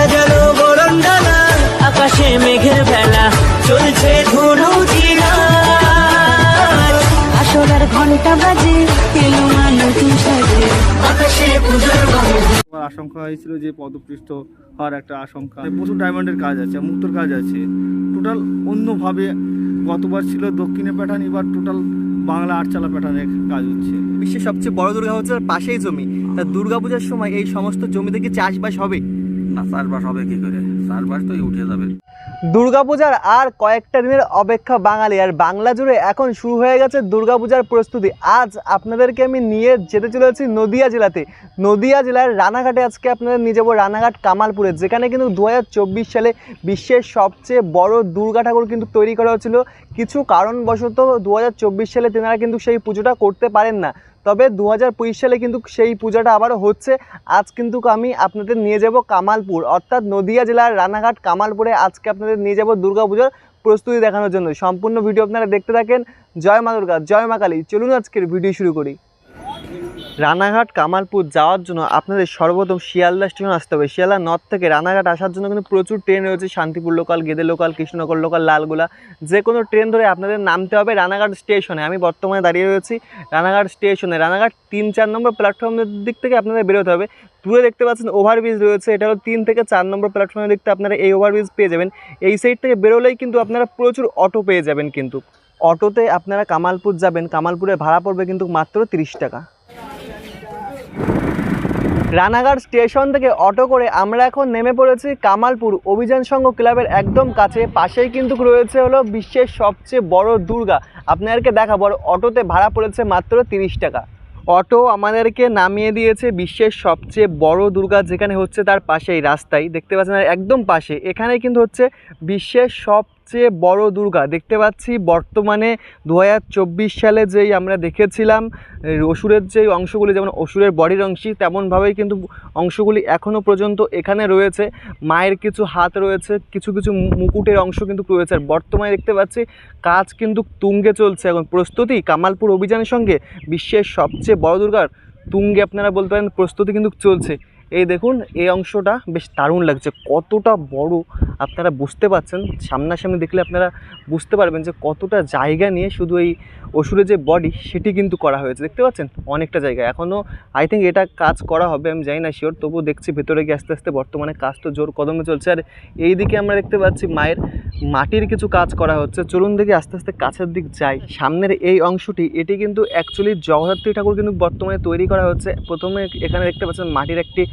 সাজালো বরণডালা আকাশে মেঘের বেলা চলছে ধুনু আসলার ঘণ্টা বাজে এলো নতুন সাজে। আকাশে পুজোর আশঙ্কা হয়েছিল যে পদপৃষ্ঠ হওয়ার একটা আশঙ্কা। প্রচুর ডায়মন্ডের কাজ আছে মুক্তোর কাজ আছে। টোটাল অন্যভাবে গতবার ছিল দক্ষিণে প্যাটার্ন এবার টোটাল বাংলা আটচালা প্যাটার্নের কাজ হচ্ছে। বিশ্বের সবচেয়ে বড় দুর্গা হচ্ছে পাশেই জমি। তা দুর্গা পূজার সময় এই সমস্ত জমিতে কি চাষবাস হবে? দুর্গাপূজার আর কয়েকটা দিনের অপেক্ষা বাঙালি, আর বাংলা জুড়ে এখন শুরু হয়ে গেছে দুর্গাপূজার প্রস্তুতি। আজ আপনাদেরকে আমি নিয়ে যেতে চলেছি নদিয়া জেলাতে। নদিয়া জেলার রানাঘাটে আজকে আপনাদের নিয়ে যাব রানাঘাট কামালপুরে, যেখানে কিন্তু দু হাজার চব্বিশ সালে বিশ্বের সবচেয়ে বড় দুর্গা ঠাকুর কিন্তু তৈরি করা হয়েছিল। কিছু কারণবশত দু হাজার চব্বিশ সালে তেনারা কিন্তু সেই পুজোটা করতে পারেন না। তবে দু সালে কিন্তু সেই পূজাটা আবারও হচ্ছে। আজ কিন্তু আমি আপনাদের নিয়ে যাব কামালপুর। অর্থাৎ নদিয়া জেলার রানাঘাট কামালপুরে আজকে আপনাদের নিয়ে যাব দুর্গাপূজার প্রস্তুতি দেখানোর জন্য। সম্পূর্ণ ভিডিও আপনারা দেখতে থাকেন। জয় মা দুর্গা, জয় মা কালী। চলুন আজকের ভিডিও শুরু করি। রানাঘাট, কামালপুর যাওয়ার জন্য আপনাদের সর্বপ্রথম শিয়ালদা স্টেশন আসতে হবে। শিয়ালদা নর্থ থেকে রানাঘাট আসার জন্য কিন্তু প্রচুর ট্রেন রয়েছে। Shantipur local Gede local Krishnanagar local Lalgola. যে কোনো ট্রেন ধরে আপনাদের নামতে হবে রানাঘাট স্টেশনে। আমি বর্তমানে দাঁড়িয়ে রয়েছি রানাঘাট স্টেশনে। রানাঘাট তিন চার নম্বর প্ল্যাটফর্মের দিক থেকে আপনাদের বেরোতে হবে। দূরে দেখতে পাচ্ছেন ওভারব্রিজ রয়েছে। এটা হলো তিন থেকে চার নম্বর প্ল্যাটফর্মের দিকতে আপনারা এই ওভারব্রিজ পেয়ে যাবেন। এই সাইড থেকে বেরোলেই কিন্তু আপনারা প্রচুর অটো পেয়ে যাবেন কিন্তু। অটোতে আপনারা কামালপুর যাবেন। কামালপুরে ভাড়া পড়বে কিন্তু মাত্র তিরিশ টাকা। রানাঘাট স্টেশন থেকে অটো করে আমরা এখন নেমে পড়েছি কামালপুর অভিযান সংঘ ক্লাবের একদম কাছে। পাশেই কিন্তু রয়েছে হলো বিশ্বের সবচেয়ে বড় দুর্গা। আপনাদেরকে দেখাবো অটোতে ভাড়া পড়েছে মাত্র তিরিশ টাকা। অটো আমাদেরকে নামিয়ে দিয়েছে বিশ্বের সবচেয়ে বড় দুর্গা, যেখানে হচ্ছে তার পাশেই রাস্তায় দেখতে পাচ্ছেন, একদম পাশে। এখানে কিন্তু হচ্ছে বিশ্বের সবচেয়ে বড় দুর্গা। দেখতে পাচ্ছি বর্তমানে দু হাজার চব্বিশ সালে যেই আমরা দেখেছিলাম অসুরের যে অংশগুলি, যেমন অসুরের বডির অংশই, তেমনভাবেই কিন্তু অংশগুলি এখনও পর্যন্ত এখানে রয়েছে। মায়ের কিছু হাত রয়েছে, কিছু কিছু মুকুটের অংশ কিন্তু রয়েছে। আর বর্তমানে দেখতে পাচ্ছি কাজ কিন্তু তুঙ্গে চলছে। এখন প্রস্তুতি, কামালপুর অভিযানের সঙ্গে বিশ্বের সবচেয়ে বড় দুর্গার তুঙ্গে আপনারা বলতে পারেন, প্রস্তুতি কিন্তু চলছে। এই দেখুন, এই অংশটা বেশ দারুণ লাগছে। কতটা বড় আপনারা বুঝতে পারছেন, সামনাসামনি দেখলে আপনারা বুঝতে পারবেন যে কতটা জায়গা নিয়ে শুধু এই অসুরের যে বডি সেটি কিন্তু করা হয়েছে। দেখতে পাচ্ছেন? অনেকটা জায়গা। এখনও আই থিঙ্ক এটা কাজ করা হবে, আমি জানি না শিওর তবুও দেখছি ভেতরে গিয়ে আস্তে আস্তে বর্তমানে কাজ তো জোর কদমে চলছে। আর এই দিকে আমরা দেখতে পাচ্ছি মায়ের মাটির কিছু কাজ করা হচ্ছে। চলুন দেখি আস্তে আস্তে কাছের দিক যাই। সামনের এই অংশটি, এটি কিন্তু অ্যাকচুয়ালি জগদ্ধাত্রী ঠাকুর কিন্তু বর্তমানে তৈরি করা হচ্ছে। প্রথমে এখানে দেখতে পাচ্ছেন মাটির একটি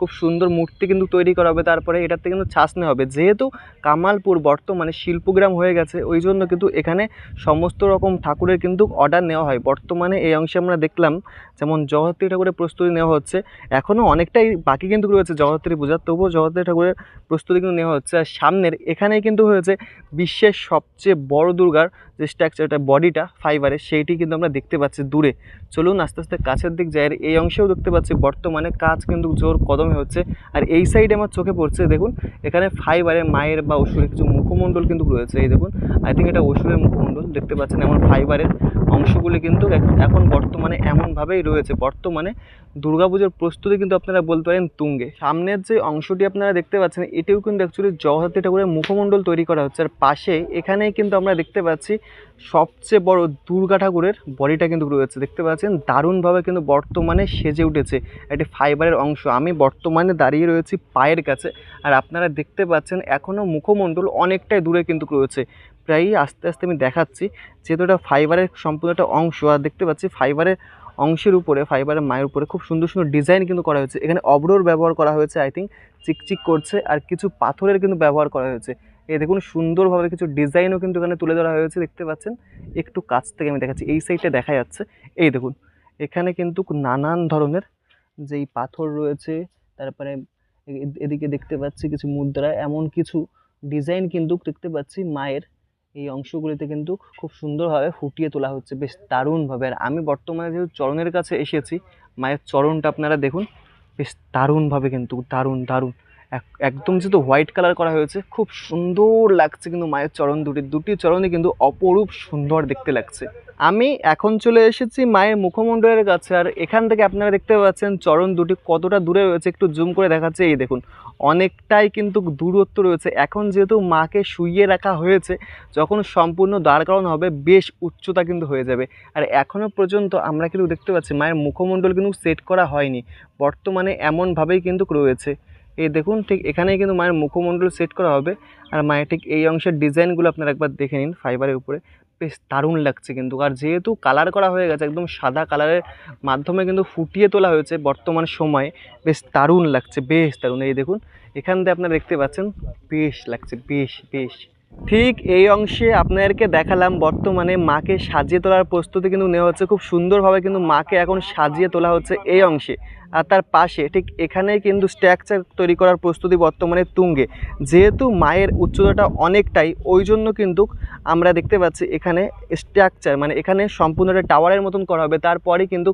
খুব সুন্দর মূর্তি কিন্তু তৈরি করা হবে, তারপরে এটাতে কিন্তু ছাঁচনে হবে। যেহেতু কামালপুর বর্তমানে শিল্পগ্রাম হয়ে গেছে, ওই জন্য কিন্তু এখানে সমস্ত রকম ঠাকুরের কিন্তু অর্ডার নেওয়া হয়। বর্তমানে এই অংশে আমরা দেখলাম, যেমন জগদ্ধাত্রী ঠাকুরের প্রস্তুতি নেওয়া হচ্ছে। এখনও অনেকটাই বাকি কিন্তু রয়েছে জগদ্ধাত্রী পূজার তবুও জগদ্ধাত্রী ঠাকুরের প্রস্তুতি কিন্তু নেওয়া হচ্ছে। আর সামনের এখানেই কিন্তু হয়েছে বিশ্বের সবচেয়ে বড় দুর্গার যে স্ট্রাকচারটা বডিটা ফাইবারের সেইটি কিন্তু আমরা দেখতে পাচ্ছি দূরে। চলুন আস্তে আস্তে কাছের দিক যাই এই অংশেও দেখতে পাচ্ছি বর্তমানে কাজ কিন্তু জোর কদমে হচ্ছে। আর এই সাইডে আমার চোখে পড়ছে, দেখুন, এখানে ফাইবারের মায়ের বা অসুরের কিছু মুখমণ্ডল কিন্তু রয়েছে, এই দেখুন। আই থিঙ্ক এটা অসুরের মুখমণ্ডল, দেখতে পাচ্ছেন এমন ফাইবারের অংশগুলি কিন্তু এখন- বর্তমানে এমনভাবেই রয়েছে। বর্তমানে দুর্গাপুজোর প্রস্তুতি কিন্তু আপনারা বলতে পারেন তুঙ্গে। সামনের যে অংশটি আপনারা দেখতে পাচ্ছেন, এটিও কিন্তু অ্যাকচুয়ালি জগদ্ধাত্রী ঠাকুরের মুখমণ্ডল তৈরি করা হচ্ছে। আর পাশে এখানেই কিন্তু আমরা দেখতে পাচ্ছি, সবচেয়ে বড় দুর্গা ঠাকুরের বডিটা কিন্তু রয়েছে। দেখতে পাচ্ছেন, দারুণভাবে কিন্তু বর্তমানে সেজে উঠেছে একটি ফাইবারের অংশ। আমি বর্তমানে দাঁড়িয়ে রয়েছি পায়ের কাছে। আর আপনারা দেখতে পাচ্ছেন, এখনও মুখমণ্ডল অনেকটাই দূরে কিন্তু রয়েছে। প্রায়ই আস্তে আস্তে আমি দেখাচ্ছি। যেহেতু এটা ফাইবারের সম্পূর্ণ একটা অংশ, আর দেখতে পাচ্ছি ফাইবারের অংশের উপরে ফাইবারের মায়ের উপরে খুব সুন্দর সুন্দর ডিজাইন কিন্তু করা হয়েছে। এখানে অবরোর ব্যবহার করা হয়েছে আই থিঙ্ক চিকচিক করছে, আর কিছু পাথরের কিন্তু ব্যবহার করা হয়েছে। এই দেখুন, সুন্দরভাবে কিছু ডিজাইনও কিন্তু এখানে তুলে ধরা হয়েছে, দেখতে পাচ্ছেন? একটু কাছ থেকে আমি দেখাচ্ছি, এই সাইডটা দেখা যাচ্ছে। এই দেখুন, এখানে কিন্তু নানান ধরনের যেই পাথর রয়েছে, তারপরে এদিকে দেখতে পাচ্ছি কিছু মুদ্রা, এমন কিছু ডিজাইন কিন্তু দেখতে পাচ্ছি মায়ের এই অংশগুলিতে কিন্তু খুব সুন্দরভাবে ফুটিয়ে তোলা হচ্ছে। বেশ দারুণভাবে। আর আমি বর্তমানে যেহেতু চরণের কাছে এসেছি, মায়ের চরণটা আপনারা দেখুন, বেশ দারুণভাবে কিন্তু, দারুণ দারুণ। এক- একদম যেহেতু হোয়াইট কালার করা হয়েছে, খুব সুন্দর লাগছে কিন্তু মায়ের চরণ দুটি দুটি চরণই কিন্তু অপরূপ সুন্দর দেখতে লাগছে। আমি এখন চলে এসেছি মায়ের মুখমণ্ডলের কাছে, আর এখান থেকে আপনারা দেখতে পাচ্ছেন চরণ দুটি কতটা দূরে রয়েছে, একটু জুম করে দেখাচ্ছে, এই দেখুন, অনেকটাই কিন্তু দূরত্ব রয়েছে। এখন যেহেতু মাকে শুইয়ে রাখা হয়েছে, যখন সম্পূর্ণ দাঁড় করানো হবে, বেশ উচ্চতা কিন্তু হয়ে যাবে। আর এখনও পর্যন্ত আমরা কিন্তু দেখতে পাচ্ছি মায়ের মুখমণ্ডল কিন্তু সেট করা হয়নি, বর্তমানে এমনভাবেই কিন্তু রয়েছে। এই দেখুন, ঠিক এখানেই কিন্তু মায়ের মুখমণ্ডল সেট করা হবে। আর মায়ের ঠিক এই অংশের ডিজাইনগুলো আপনারা একবার দেখে নিন ফাইবারের উপরে। বেশ দারুণ লাগছে কিন্তু। আর যেহেতু কালার করা হয়ে গেছে, একদম সাদা কালারের মাধ্যমে কিন্তু ফুটিয়ে তোলা হয়েছে বর্তমান সময়ে, বেশ দারুণ লাগছে, বেশ দারুণ। এই দেখুন এখান থেকে আপনারা দেখতে পাচ্ছেন, বেশ লাগছে, বেশ বেশ। ঠিক এই অংশে আপনাদেরকে দেখালাম, বর্তমানে মাকে সাজিয়ে তোলার প্রস্তুতি কিন্তু নেওয়া হচ্ছে, খুব সুন্দরভাবে কিন্তু মাকে এখন সাজিয়ে তোলা হচ্ছে এই অংশে। আর তার পাশে ঠিক এখানেই কিন্তু স্ট্রাকচার তৈরি করার প্রস্তুতি বর্তমানে তুঙ্গে। যেহেতু মায়ের উচ্চতাটা অনেকটাই, ওই জন্য কিন্তু আমরা দেখতে পাচ্ছি এখানে স্ট্রাকচার মানে এখানে সম্পূর্ণ একটা টাওয়ারের মতন করা হবে। তারপরে কিন্তু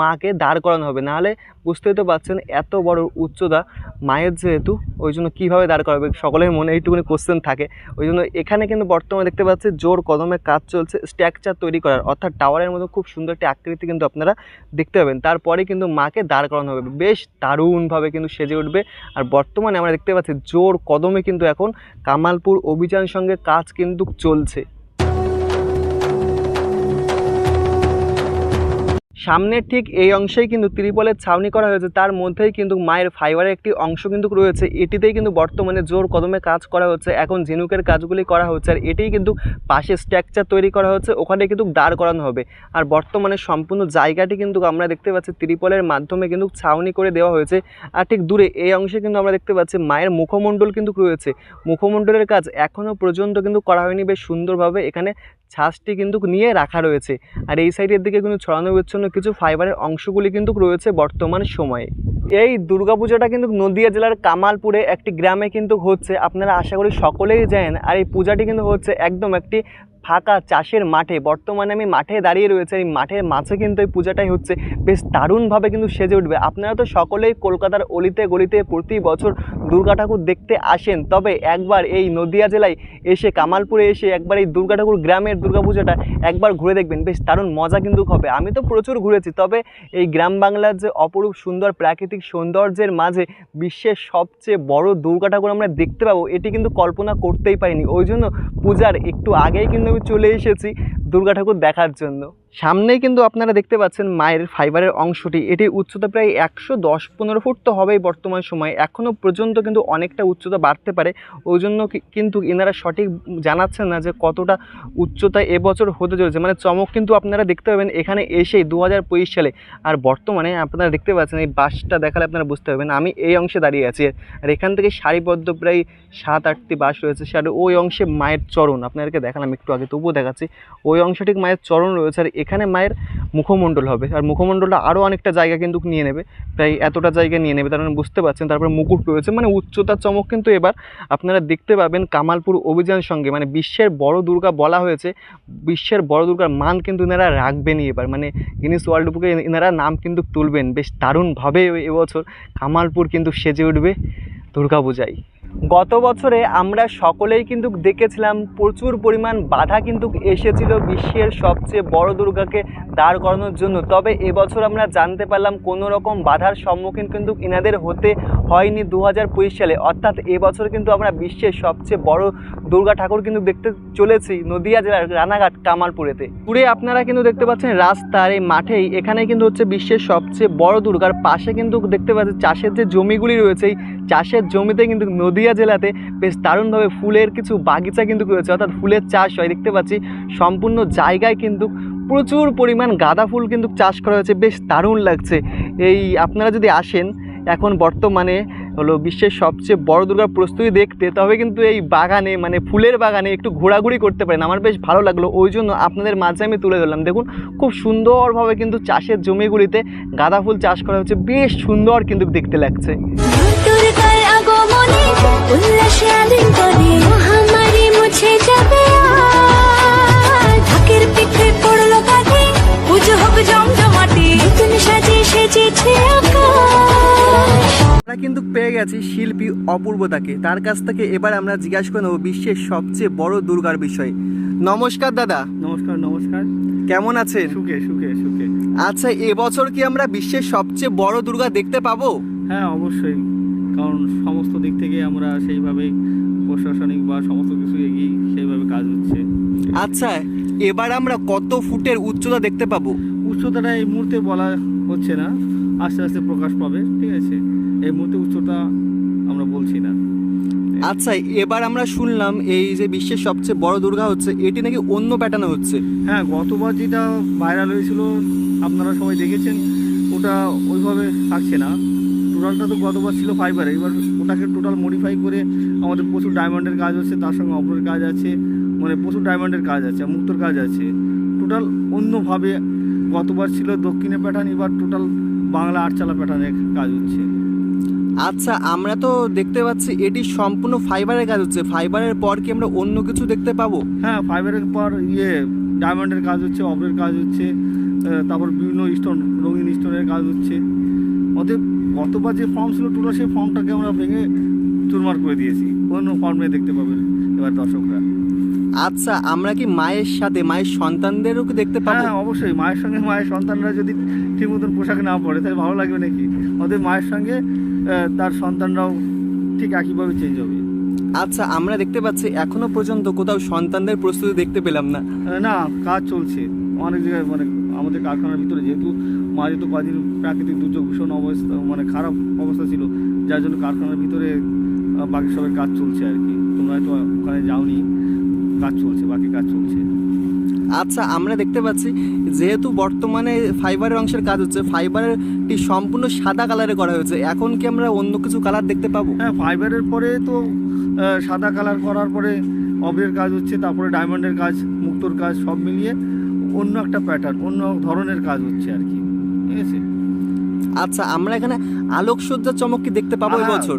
মাকে দাঁড় করানো হবে। নাহলে বুঝতেই তো পারছেন এত বড় উচ্চতা মায়ের যেহেতু, ওই জন্য কীভাবে দাঁড় করাবে? সকলের মনে এইটুকুনি কোশ্চেন থাকে। ওই জন্য এখানে কিন্তু বর্তমানে দেখতে পাচ্ছি জোর কদমে কাজ চলছে স্ট্রাকচার তৈরি করার। অর্থাৎ টাওয়ারের মতো খুব সুন্দর একটি আকৃতি কিন্তু আপনারা দেখতে পাবেন। তারপরে কিন্তু মাকে দাঁড় করানো হবে। বেশ দারুণভাবে কিন্তু সেজে উঠবে। আর বর্তমানে আমরা দেখতে পাচ্ছি জোর কদমে কিন্তু এখন কামালপুর অভিযান সঙ্গে কাজ কিন্তু চলছে। সামনের ঠিক এই অংশেই কিন্তু ত্রিপলের ছাউনি করা হয়েছে। তার মধ্যেই কিন্তু মায়ের ফাইবারের একটি অংশ কিন্তু রয়েছে। এটিতেই কিন্তু বর্তমানে জোর কদমে কাজ করা হচ্ছে। এখন ঝিনুকের কাজগুলি করা হচ্ছে আর এটিই কিন্তু পাশে স্ট্রাকচার তৈরি করা হচ্ছে। ওখানে কিন্তু দাঁড় করানো হবে। আর বর্তমানে সম্পূর্ণ জায়গাটি কিন্তু আমরা দেখতে পাচ্ছি ত্রিপলের মাধ্যমে কিন্তু ছাউনি করে দেওয়া হয়েছে। আর ঠিক দূরে এই অংশে কিন্তু আমরা দেখতে পাচ্ছি মায়ের মুখমণ্ডল কিন্তু রয়েছে। মুখমণ্ডলের কাজ এখনও পর্যন্ত কিন্তু করা হয়নি। বেশ সুন্দরভাবে এখানে ছাঁচটি কিন্তু নিয়ে রাখা রয়েছে। আর এই সাইডের দিকে কিন্তু ছড়ানো বিচ্ছন্ন কিছু ফাইবারের অংশগুলি কিন্তু রয়েছে বর্তমান সময়ে। এই দুর্গাপূজাটা কিন্তু নদিয়া জেলার কামালপুরে একটি গ্রামে কিন্তু হচ্ছে। আপনারা আশা করি সকলেই জানেন, আর এই পূজাটি কিন্তু হচ্ছে একদম একটি ফাঁকা চাষের মাঠে, বর্তমানে আমি মাঠে দাঁড়িয়ে রয়েছে, এই মাঠের মাঝে কিন্তু এই পূজাটাই হচ্ছে, বেশ দারুণভাবে কিন্তু সেজে উঠবে। আপনারা তো সকলেই কলকাতার অলিতে গলিতে প্রতি বছর দুর্গা ঠাকুর দেখতে আসেন, তবে একবার এই নদিয়া জেলায় এসে, কামালপুরে এসে একবার এই দুর্গা ঠাকুর গ্রামের দুর্গাপূজাটা একবার ঘুরে দেখবেন, বেশ দারুণ মজা কিন্তু হবে। আমি তো প্রচুর ঘুরেছি, তবে এই গ্রাম বাংলার যে অপরূপ সুন্দর প্রাকৃতিক সৌন্দর্যের মাঝে বিশ্বের সবচেয়ে বড় দুর্গা ঠাকুর আমরা দেখতে পাবো, এটি কিন্তু কল্পনা করতেই পারিনি। ওই জন্য পূজার একটু আগেই কিন্তু চলে এসেছি দুর্গা ঠাকুর দেখার জন্য। সামনেই কিন্তু আপনারা দেখতে পাচ্ছেন মায়ের ফাইবারের অংশটি। এটির উচ্চতা প্রায় একশো দশ, পনেরো ফুট তো হবেই বর্তমান সময়ে। এখনও পর্যন্ত কিন্তু অনেকটা উচ্চতা বাড়তে পারে। ওই জন্য কিন্তু এনারা সঠিক জানাচ্ছেন না যে কতটা উচ্চতা এবছর হতে চলেছে। মানে চমক কিন্তু আপনারা দেখতে পাবেন এখানে এসেই দু হাজার পঁচিশ সালে। আর বর্তমানে আপনারা দেখতে পাচ্ছেন এই বাসটা দেখালে আপনারা বুঝতে পারবেন, আমি এই অংশে দাঁড়িয়ে আছি। আর এখান থেকে সারিবদ্ধ প্রায় সাত আটটি বাস রয়েছে। আর ওই অংশে মায়ের চরণ। আপনাদেরকে দেখালাম একটু আগে, তবুও দেখাচ্ছি। ওই অংশটি মায়ের চরণ রয়েছে। আর এখানে মায়ের মুখমণ্ডল হবে। আর মুখমণ্ডলটা আরও অনেকটা জায়গা কিন্তু নিয়ে নেবে। প্রায় এতটা জায়গা নিয়ে নেবে, তার মানে বুঝতে পারছেন। তারপরে মুকুট রয়েছে মানে উচ্চতার চমক কিন্তু এবার আপনারা দেখতে পাবেন কামালপুর অভিযান সঙ্গে। মানে বিশ্বের বড় দুর্গা বলা হয়েছে, বিশ্বের বড় দুর্গার মান কিন্তু এনারা রাখবেনই এবার। মানে গিনিস ওয়ার্ল্ড বুকে এনারা নাম কিন্তু তুলবেন। বেশ দারুণভাবে এবছর কামালপুর কিন্তু সেজে উঠবে। দুর্গাপূজায়। গত বছরে আমরা সকলেই কিন্তু দেখেছিলাম প্রচুর পরিমাণ বাধা কিন্তু এসেছিল বিশ্বের সবচেয়ে বড় দুর্গাকে দাঁড় করানোর জন্য। তবে এবছর আমরা জানতে পারলাম কোনো রকম বাধার সম্মুখীন কিন্তু ইনাদের হতে হয়নি দু হাজার পঁচিশ সালে। অর্থাৎ এবছর কিন্তু আমরা বিশ্বের সবচেয়ে বড় দুর্গা ঠাকুর কিন্তু দেখতে চলেছি নদিয়া জেলার রানাঘাট, কামালপুরেতে। পুরে আপনারা কিন্তু দেখতে পাচ্ছেন রাস্তার এই মাঠেই এখানে কিন্তু হচ্ছে বিশ্বের সবচেয়ে বড় দুর্গার পাশে কিন্তু দেখতে পাচ্ছেন চাষের যে জমিগুলি রয়েছে, এই চাষের জমিতে কিন্তু নদিয়া জেলাতে বেশ দারুণভাবে ফুলের কিছু বাগিচা কিন্তু রয়েছে। অর্থাৎ ফুলের চাষ হয়। দেখতে পাচ্ছি সম্পূর্ণ জায়গায় কিন্তু প্রচুর পরিমাণ গাঁদা ফুল কিন্তু চাষ করা হয়েছে। বেশ দারুণ লাগছে। এই আপনারা যদি আসেন, এখন বর্তমানে হলো বিশ্বের সবচেয়ে বড় দুর্গার প্রস্তুতি দেখতে, তবে কিন্তু এই বাগানে মানে ফুলের বাগানে একটু ঘোরাঘুরি করতে পারেন। আমার বেশ ভালো লাগল। ওই জন্য আপনাদের মাঝে আমি তুলে ধরলাম। দেখুন, খুব সুন্দরভাবে কিন্তু চাষের জমিগুলিতে গাঁদা ফুল চাষ করা হচ্ছে। বেশ সুন্দর কিন্তু দেখতে লাগছে। আগমনে উল্লাসে আলিঙ্গনে মহামারী মুছে যাবে ঢাকের পিঠে পড়ল কাঁধে পুজো হবে জমজমাটি নতুন সাজে সেজেছে আমরা কিন্তু পেয়ে গেছি শিল্পী অপূর্বতাকে তার কাছ থেকে এবার আমরা জিজ্ঞাসা করে নেব বিশ্বের সবচেয়ে বড় দুর্গার বিষয়ে। নমস্কার দাদা। নমস্কার নমস্কার। কেমন আছেন? সুখে সুখে সুখে। আচ্ছা এবছর কি আমরা বিশ্বের সবচেয়ে বড় দুর্গা দেখতে পাবো? হ্যাঁ অবশ্যই। কারণ সমস্ত দিক থেকে আমরা সেইভাবে প্রশাসনিক বা সমস্ত কিছু এগিয়ে সেইভাবে কাজ হচ্ছে। আচ্ছা এবার আমরা কত ফুটের উচ্চতা দেখতে পাবো? উচ্চতাটা এই মুহূর্তে বলা হচ্ছে না আস্তে আস্তে প্রকাশ পাবে ঠিক আছে? এই মুহূর্তে উচ্চতা আমরা বলছি না। আচ্ছা এবার আমরা শুনলাম এই যে বিশ্বের সবচেয়ে বড় দুর্গা হচ্ছে এটি নাকি অন্য প্যাটার্নে হচ্ছে? হ্যাঁ গতবার যেটা ভাইরাল হয়েছিল আপনারা সবাই দেখেছেন ওটা ওইভাবে থাকছে না। টোটালটা তো গতবার ছিল ফাইবারে এবার ওটাকে টোটাল মডিফাই করে আমাদের প্রচুর ডায়মন্ডের কাজ হচ্ছে তার সঙ্গে অপরের কাজ আছে মানে প্রচুর ডায়মন্ডের কাজ আছে মুক্তর কাজ আছে। টোটাল অন্যভাবে গতবার ছিল দক্ষিণে প্যাটার্ন এবার টোটাল বাংলা আটচালা প্যাটার্নের কাজ হচ্ছে। আচ্ছা আমরা তো দেখতে পাচ্ছি এটি সম্পূর্ণ ফাইবারের কাজ হচ্ছে। ফাইবারের পর কি আমরা অন্য কিছু দেখতে পাবো? হ্যাঁ ফাইবারের পর ইয়ে ডায়মন্ডের কাজ হচ্ছে অপরের কাজ হচ্ছে তারপর বিভিন্ন স্টোন রঙিন স্টোনের কাজ হচ্ছে। অতএব গতবার যে ফর্ম ছিল টোটাল সেই ফর্মটাকে আমরা ভেঙে চুরমার করে দিয়েছি। অন্য ফর্মে দেখতে পাবেন এবার দর্শকরা। আচ্ছা আমরা কি মায়ের সাথে মায়ের সন্তানদেরও কি দেখতে হ্যাঁ পাবো? হ্যাঁ অবশ্যই। মায়ের সঙ্গে মায়ের সন্তানরা যদি ঠিক মতন পোশাক না পরে তাহলে ভালো লাগবে নাকি? ওদের মায়ের সঙ্গে তার সন্তানরাও ঠিক একইভাবে চেঞ্জ হবে। আচ্ছা আমরা দেখতে পাচ্ছি এখনও পর্যন্ত কোথাও সন্তানদের প্রস্তুতি দেখতে পেলাম না। না কাজ চলছে। অনেক জায়গায় মানে আমাদের কারখানার ভিতরে যেহেতু মাঝে তো কদিন প্রাকৃতিক দুর্যোগ ভীষণ অবস্থা মানে খারাপ অবস্থা ছিল যার জন্য কারখানার ভিতরে বাকি সবের কাজ চলছে আর কি। তোমরা হয়তো ওখানে যাওনি কাজ চলছে বাকি কাজ চলছে। আচ্ছা আমরা দেখতে পাচ্ছি যেহেতু বর্তমানে ফাইবারের অংশের কাজ হচ্ছে ফাইবারটি সম্পূর্ণ সাদা কালারে করা হয়েছে এখন কি আমরা অন্য কিছু কালার দেখতে পাবো? হ্যাঁ ফাইবারের পরে তো সাদা কালার করার পরে অবের কাজ হচ্ছে তারপরে ডায়মন্ডের কাজ মুক্তোর কাজ সব মিলিয়ে অন্য একটা প্যাটার্ন অন্য ধরনের কাজ হচ্ছে আর কি। ঠিক আছে? আচ্ছা আমরা এখানে আলোকসজ্জার চমক কি দেখতে পাবো এবছর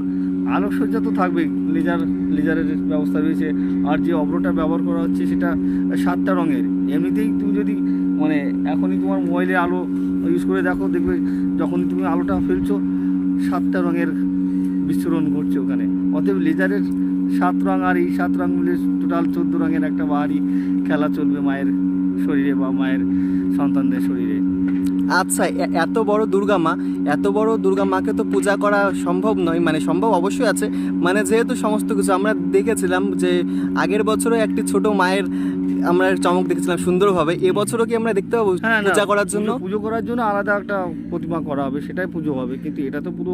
আলোকসজ্জা তো থাকবেই। লেজার লেজারের ব্যবস্থা রয়েছে। আর যে অব্রটা ব্যবহার করা হচ্ছে সেটা সাতটা রঙের। এমনিতেই তুমি যদি মানে এখনই তোমার মোবাইলে আলো ইউজ করে দেখো দেখবে যখন তুমি আলোটা ফেলছো সাতটা রঙের বিচ্ছুরণ ঘটছে ওখানে। অতএব লেজারের সাত রঙ আর এই সাত রঙ মিলে টোটাল চোদ্দ রঙের একটা বাহারি খেলা চলবে মায়ের শরীরে বা মায়ের সন্তানদের শরীরে। আচ্ছা এত বড় দুর্গা মা এত বড় দুর্গা মাকে তো পূজা করা সম্ভব নয় মানে সম্ভব অবশ্যই আছে। মানে যেহেতু সমস্ত কিছু আমরা দেখেছিলাম যে আগের বছরও একটি ছোট মায়ের আমরা চমক দেখেছিলাম সুন্দরভাবে এবছরও কি আমরা দেখতে পাবো হ্যাঁ পূজা করার জন্য? পুজো- করার জন্য আলাদা একটা প্রতিমা করা হবে সেটাই পুজো হবে কিন্তু এটা তো পুরো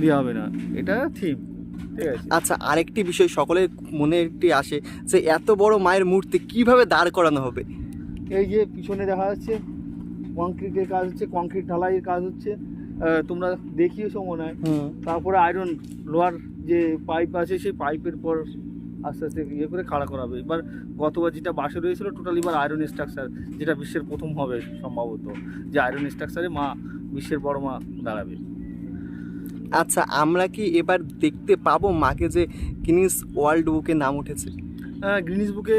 দেওয়া হবে না এটা থিম ঠিক আছে। আচ্ছা আরেকটি বিষয় সকলের মনে একটি আসে যে এত বড় মায়ের মূর্তি কীভাবে দাঁড় করানো হবে? এই যে পিছনে দেখা যাচ্ছে কংক্রিটের কাজ হচ্ছে কংক্রিট ঢালাইয়ের কাজ হচ্ছে। তোমরা দেখিয়েছো মনে হয়। তারপরে আয়রন লোহার যে পাইপ আছে সেই পাইপের পর আস্তে আস্তে ইয়ে করে খাড়া করা হবে এবার গতবার যেটা বাসে রয়েছিল টোটালি এবার আয়রন স্ট্রাকচার যেটা বিশ্বের প্রথম হবে সম্ভবত যে আয়রন স্ট্রাকচারে মা বিশ্বের বড় মা দাঁড়াবে। আচ্ছা আমরা কি এবার দেখতে পাবো মাকে যে গ্রিনিস ওয়ার্ল্ড বুকে নাম উঠেছে? হ্যাঁ গ্রিনিস বুকে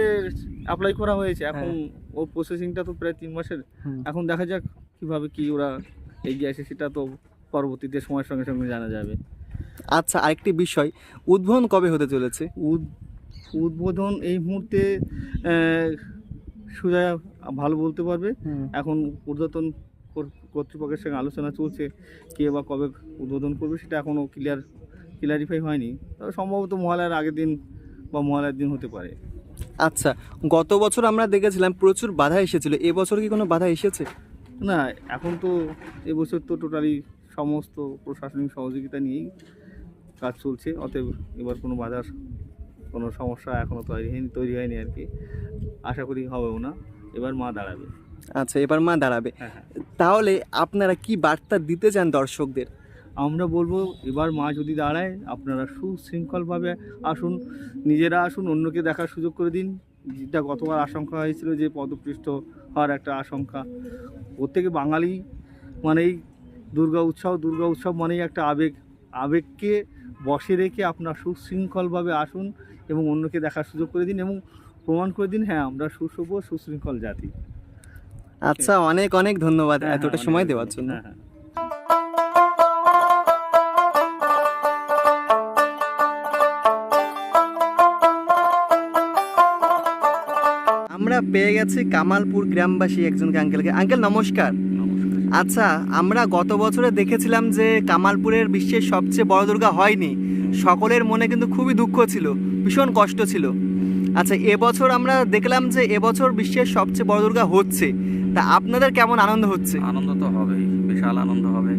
অ্যাপ্লাই করা হয়েছে। এখন ও প্রসেসিংটা তো প্রায় তিন মাসের। এখন দেখা যাক কীভাবে কি ওরা এগিয়ে আসে সেটা তো পরবর্তীতে সময়ের সঙ্গে সঙ্গে জানা যাবে। আচ্ছা আরেকটি বিষয় উদ্বোধন কবে হতে চলেছে? উদ উদ্বোধন এই মুহূর্তে সুজা ভালো বলতে পারবে। এখন কর- কর্তৃপক্ষের সঙ্গে আলোচনা চলছে কে বা কবে উদ্বোধন করবে সেটা এখনও ক্লিয়ার ক্লিয়ারিফাই হয়নি। তবে সম্ভবত মহালয়ার আগের দিন বা মহালয়ার দিন হতে পারে। আচ্ছা গত বছর আমরা দেখেছিলাম প্রচুর বাধা এসেছিল এবছর কি কোনো বাধা এসেছে? না এখন তো এবছর তো টোটালি সমস্ত প্রশাসনিক সহযোগিতা নিয়েই কাজ চলছে অতএব এবার কোনো বাধার কোনো সমস্যা এখনও তৈরি হয়নি তৈরি হয়নি আর কি। আশা করি হবেও না এবার মা দাঁড়াবে। আচ্ছা এবার মা দাঁড়াবে। হ্যাঁ হ্যাঁ। তাহলে আপনারা কি বার্তা দিতে চান দর্শকদের? আমরা বলব এবার মা যদি দাঁড়ায় আপনারা সুশৃঙ্খলভাবে আসুন নিজেরা আসুন অন্যকে দেখার সুযোগ করে দিন। যেটা গতবার আশঙ্কা হয়েছিল যে পদপৃষ্ঠ হওয়ার একটা আশঙ্কা। প্রত্যেকে বাঙালি মানেই দুর্গা উৎসব দুর্গা উৎসব মানেই একটা আবেগ। আবেগকে বসে রেখে আপনার সুশৃঙ্খলভাবে আসুন এবং অন্যকে দেখার সুযোগ করে দিন এবং প্রমাণ করে দিন হ্যাঁ আমরা সুসভ্য সুশৃঙ্খল জাতি। আচ্ছা অনেক অনেক ধন্যবাদ হ্যাঁ, এতটা হ্যাঁ, সময় দেওয়ার জন্য। হ্যাঁ হ্যাঁ। আমরা পেয়ে গেছি কামালপুর গ্রামবাসী একজনকে আঙ্কেলকে। আঙ্কেল নমস্কার। আচ্ছা আমরা গত বছরে দেখেছিলাম যে কামালপুরের বিশ্বের সবচেয়ে বড় দুর্গা হয়নি। সকলের মনে কিন্তু খুবই দুঃখ ছিল ভীষণ কষ্ট ছিল। আচ্ছা এবছর আমরা দেখলাম যে এবছর বিশ্বের সবচেয়ে বড় দুর্গা হচ্ছে। তা আপনাদের কেমন আনন্দ হচ্ছে? আনন্দ তো হবেই বিশাল আনন্দ হবে।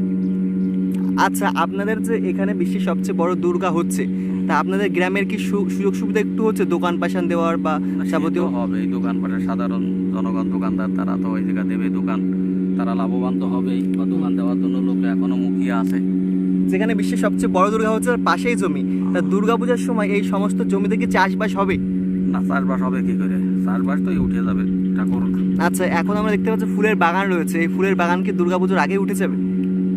আচ্ছা আপনাদের যে এখানে বিশ্বের সবচেয়ে বড় দুর্গা হচ্ছে তা আপনাদের গ্রামের কি সুযোগ সুবিধা একটু হচ্ছে দোকান পাশান দেওয়ার বা সে হবে এই হবেই দোকানপাটের সাধারণ জনগণ দোকানদার তারা তো ওই জায়গা দেবে দোকান। তারা লাভবান তো হবেই বা দোকান দেওয়ার জন্য লোক এখনও মুখিয়ে আছে। যেখানে বিশ্বের সবচেয়ে বড় দুর্গা হচ্ছে পাশেই জমি। তা দুর্গা পূজার সময় এই সমস্ত জমিতে কি চাষবাস হবে? না চাষবাস হবে কি করে? চাষবাস তো উঠে যাবে ঠাকুর। আচ্ছা এখন আমরা দেখতে পাচ্ছি ফুলের বাগান রয়েছে। এই ফুলের বাগান কি দুর্গাপুজোর আগে উঠে যাবে?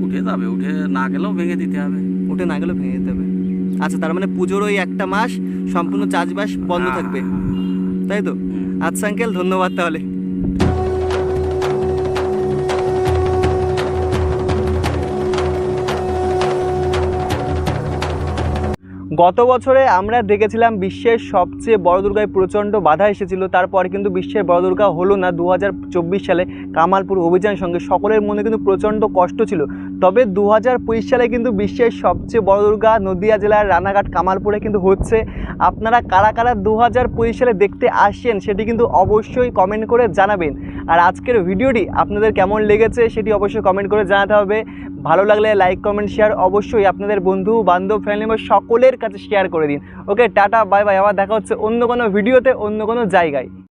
উঠে যাবে উঠে না গেলেও ভেঙে দিতে হবে। উঠে না গেলেও ভেঙে যেতে হবে। আচ্ছা তার মানে পুজোর ওই একটা মাস সম্পূর্ণ চাষবাস বন্ধ থাকবে। তাই তো? আচ্ছা আঙ্কেল ধন্যবাদ তাহলে। গত বছরে আমরা দেখেছিলাম বিশ্বের সবচেয়ে বড় দুর্গায় প্রচণ্ড বাধা এসেছিল, তারপর কিন্তু বিশ্বের বড় দুর্গা হলো না। দু হাজার চব্বিশ সালে কামালপুর অভিযান সঙ্গে সকলের মনে কিন্তু প্রচণ্ড কষ্ট ছিল। তবে দু সালে কিন্তু বিশ্বের সবচেয়ে বড় দুর্গা নদিয়া জেলার রানাঘাট কামালপুরে কিন্তু হচ্ছে। আপনারা কারা কারা দু হাজার পঁচিশ সালে দেখতে আসছেন সেটি কিন্তু অবশ্যই কমেন্ট করে জানাবেন। আর আজকের ভিডিওটি আপনাদের কেমন লেগেছে সেটি অবশ্যই কমেন্ট করে জানাতে হবে। ভালো লাগলে লাইক কমেন্ট শেয়ার অবশ্যই আপনাদের বন্ধু, বান্ধব ফ্যামিলি মেম্বার সকলের কাছে শেয়ার করে দিন। ওকে টাটা বাই বাই আবার দেখা হচ্ছে অন্য কোনো ভিডিওতে অন্য কোনো জায়গায়।